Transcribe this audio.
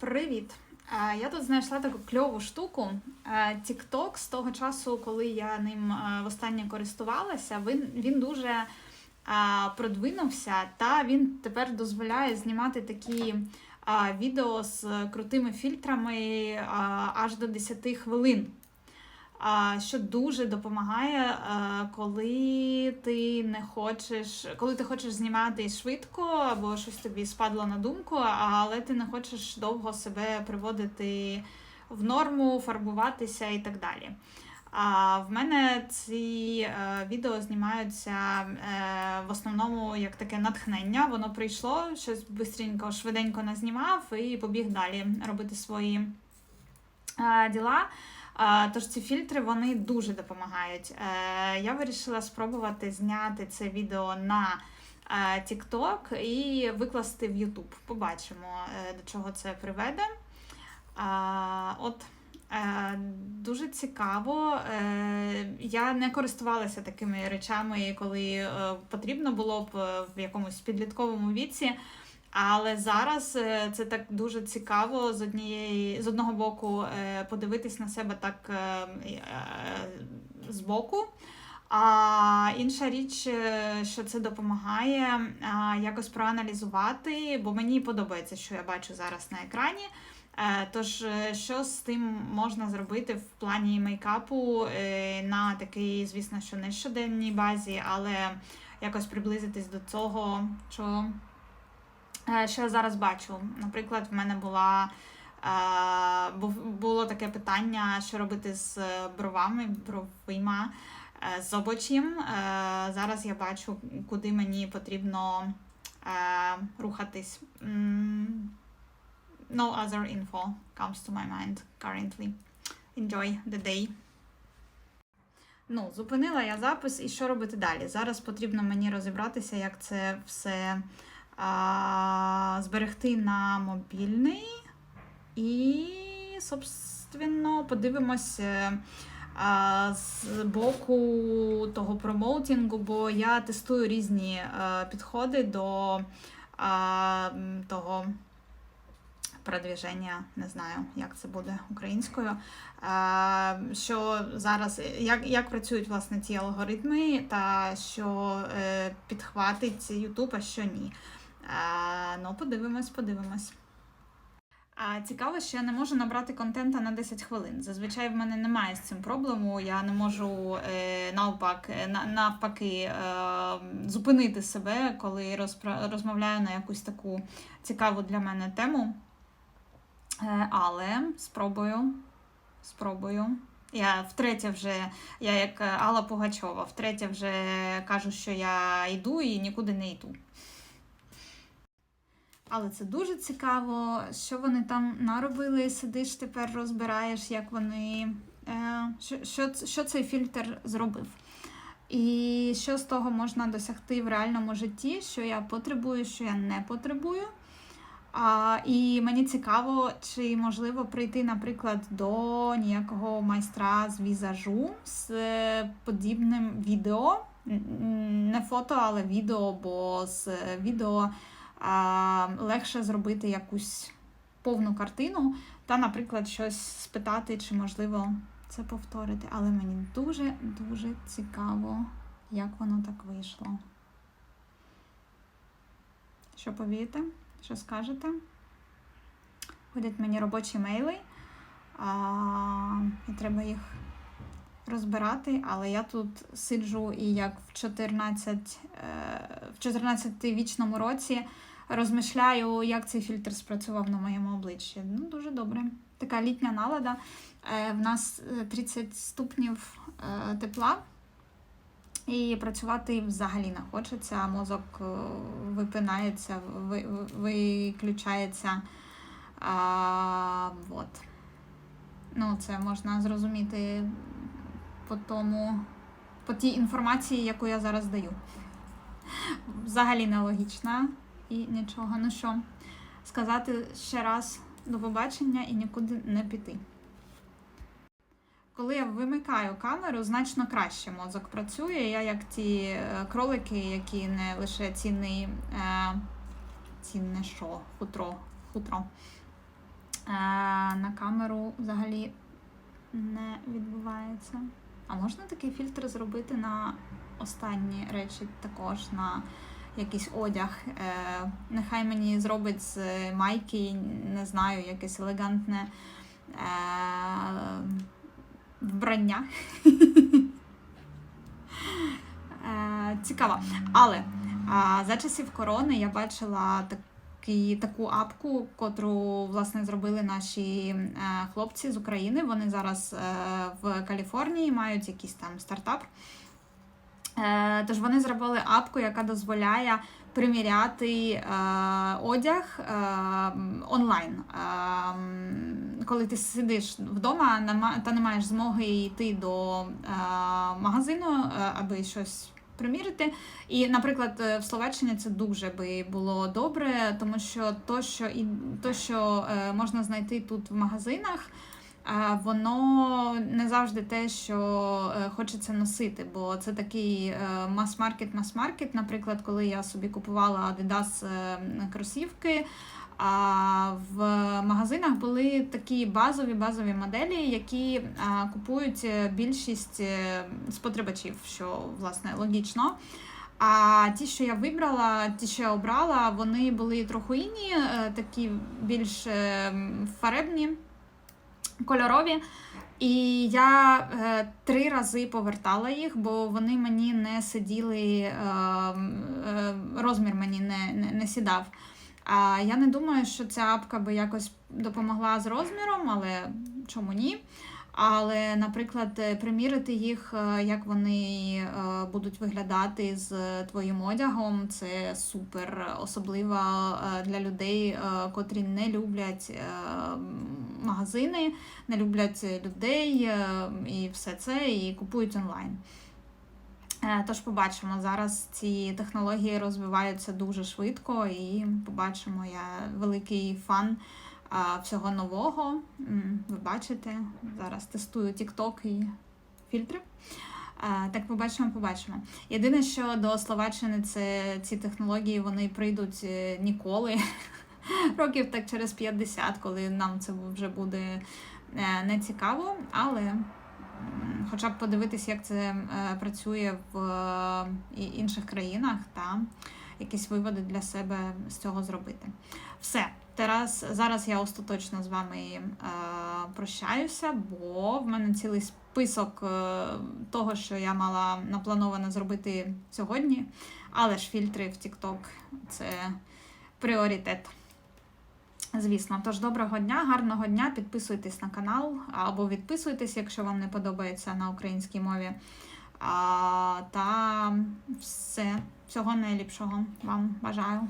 Привіт! Я тут знайшла таку кльову штуку. TikTok з того часу, коли я ним востаннє користувалася, він, він дуже продвинувся, та він тепер дозволяє знімати такі відео з крутими фільтрами аж до 10 хвилин. Що дуже допомагає, е, коли ти не хочеш, коли ти хочеш знімати швидко, або щось тобі спадло на думку, але ти не хочеш довго себе приводити в норму, фарбуватися і так далі. А в мене ці е, відео знімаються е, в основному як таке натхнення. Воно прийшло, щось бистренько, швиденько назнімав і побіг далі робити свої е, діла. Тож ці фільтри вони дуже допомагають. Е, Я вирішила спробувати зняти це відео на е, TikTok і викласти в YouTube. Побачимо, е, до чого це приведе. От дуже цікаво. Я не користувалася такими речами, коли потрібно було б в якомусь підлітковому віці. Але зараз е, це так дуже цікаво з однієї з одного боку е, подивитись на себе так е, збоку. А інша річ, що це допомагає якось проаналізувати, бо мені подобається, що я бачу зараз на екрані. Тож, що з тим можна зробити в плані мейкапу на такий, звісно, що не щоденній базі, але якось приблизитись до того, що Що я зараз бачу? Наприклад, в мене була е, було таке питання, що робити з бровами, бровима, е, з обочим. Е, Зараз я бачу, куди мені потрібно е, рухатись. No other info comes to my mind currently. Enjoy the day. Ну, зупинила я запис і що робити далі? Зараз потрібно мені розібратися, як це все зберегти на мобільний. І, собственно, подивимось е, з боку того промоутінгу, бо я тестую різні е, підходи до того продвіження, не знаю, як це буде українською. Що зараз, як, як працюють власне ці алгоритми, та що е, підхватить YouTube, а що ні. Ну, подивимось, подивимось. Цікаво, що я не можу набрати контента на 10 хвилин. Зазвичай в мене немає з цим проблему. Я не можу е, навпак, е, на- навпаки е, зупинити себе, коли розмовляю на якусь таку цікаву для мене тему. Але спробую. Спробую. Я втретє вже, я як Алла Пугачова, втретє вже кажу, що я йду і нікуди не йду. Але це дуже цікаво, що вони там наробили. Сидиш тепер, розбираєш, як вони. Е, що, що, що цей фільтр зробив. І що з того можна досягти в реальному житті, що я потребую, що я не потребую. А, і мені цікаво, чи можливо прийти, наприклад, до ніякого майстра з візажу з е, подібним відео. Не фото, але відео, бо з е, відео легше зробити якусь повну картину, та, наприклад, щось спитати, чи можливо це повторити. Але мені дуже-дуже цікаво, як воно так вийшло. Що повієте? Що скажете? Ходять мені робочі мейли, а, і треба їх розбирати, але я тут сиджу і як в 14, е, в 14-вічному році розмишляю, як цей фільтр спрацював на моєму обличчі. Ну, дуже добре. Така літня налада. Е, В нас е, 30 ступнів е, тепла. І працювати взагалі не хочеться, мозок е, випинається, ви- ви- виключається. А, вот. Ну, це можна зрозуміти по тому, по тій інформації, яку я зараз даю. Взагалі нелогічна і нічого. Ну що, сказати ще раз до побачення і нікуди не піти. Коли я вимикаю камеру, значно краще мозок працює. Я як ті е, кролики, які не лише цінний, е, цінне що, хутро, хутро. на камеру взагалі не відбувається. А можна такий фільтр зробити на останні речі також на якийсь одяг. Е, нехай мені зробить з майки, не знаю, якесь елегантне е, вбрання. Е, цікаво. Але за часів корони я бачила такі, таку апку, котру власне зробили наші хлопці з України. Вони зараз в Каліфорнії мають якийсь там стартап. Е, Тож вони зробили апку, яка дозволяє приміряти е, одяг е, онлайн. Коли ти сидиш вдома та не маєш змоги йти до магазину, аби щось примірити. І, наприклад, в Словаччині це дуже би було добре, тому що то, що і то, що можна знайти тут в магазинах. Воно не завжди те, що е, хочеться носити, бо це такий е, мас-маркет, мас-маркет. Наприклад, коли я собі купувала Adidas е, кросівки, а в магазинах були такі базові базові моделі, які купують більшість спотребачів, що власне логічно. А ті, що я вибрала, ті, що я обрала, вони були трохи інні, такі більш фаребні, кольорові. І я е, три рази повертала їх, бо вони мені не сиділи, е, е, розмір мені не, не, не сідав. А я не думаю, що ця апка би якось допомогла з розміром, але чому ні? Але, наприклад, е, примірити їх, е, як вони е, будуть виглядати з твоїм одягом, це супер, особливо для людей, котрі не люблять магазини, не люблять людей і все це, і купують онлайн. Тож побачимо. Зараз ці технології розвиваються дуже швидко, і побачимо. Я великий фан всього нового. Ви бачите, зараз тестую TikTok і фільтри. Так, побачимо, побачимо. Єдине, що до Словаччини це ці технології вони прийдуть е, ніколи. Років так через 50, коли нам це вже буде е, не цікаво, але хоча б подивитись, як це е, працює в інших країнах та якісь виводи для себе з цього зробити. Все. Зараз, зараз я остаточно з вами е, прощаюся, бо в мене цілий список е, того, що я мала наплановано зробити сьогодні. Але ж фільтри в TikTok це пріоритет. Звісно, тож доброго дня, гарного дня. Підписуйтесь на канал або відписуйтесь, якщо вам не подобається на українській мові. А, та все, всього найліпшого вам бажаю.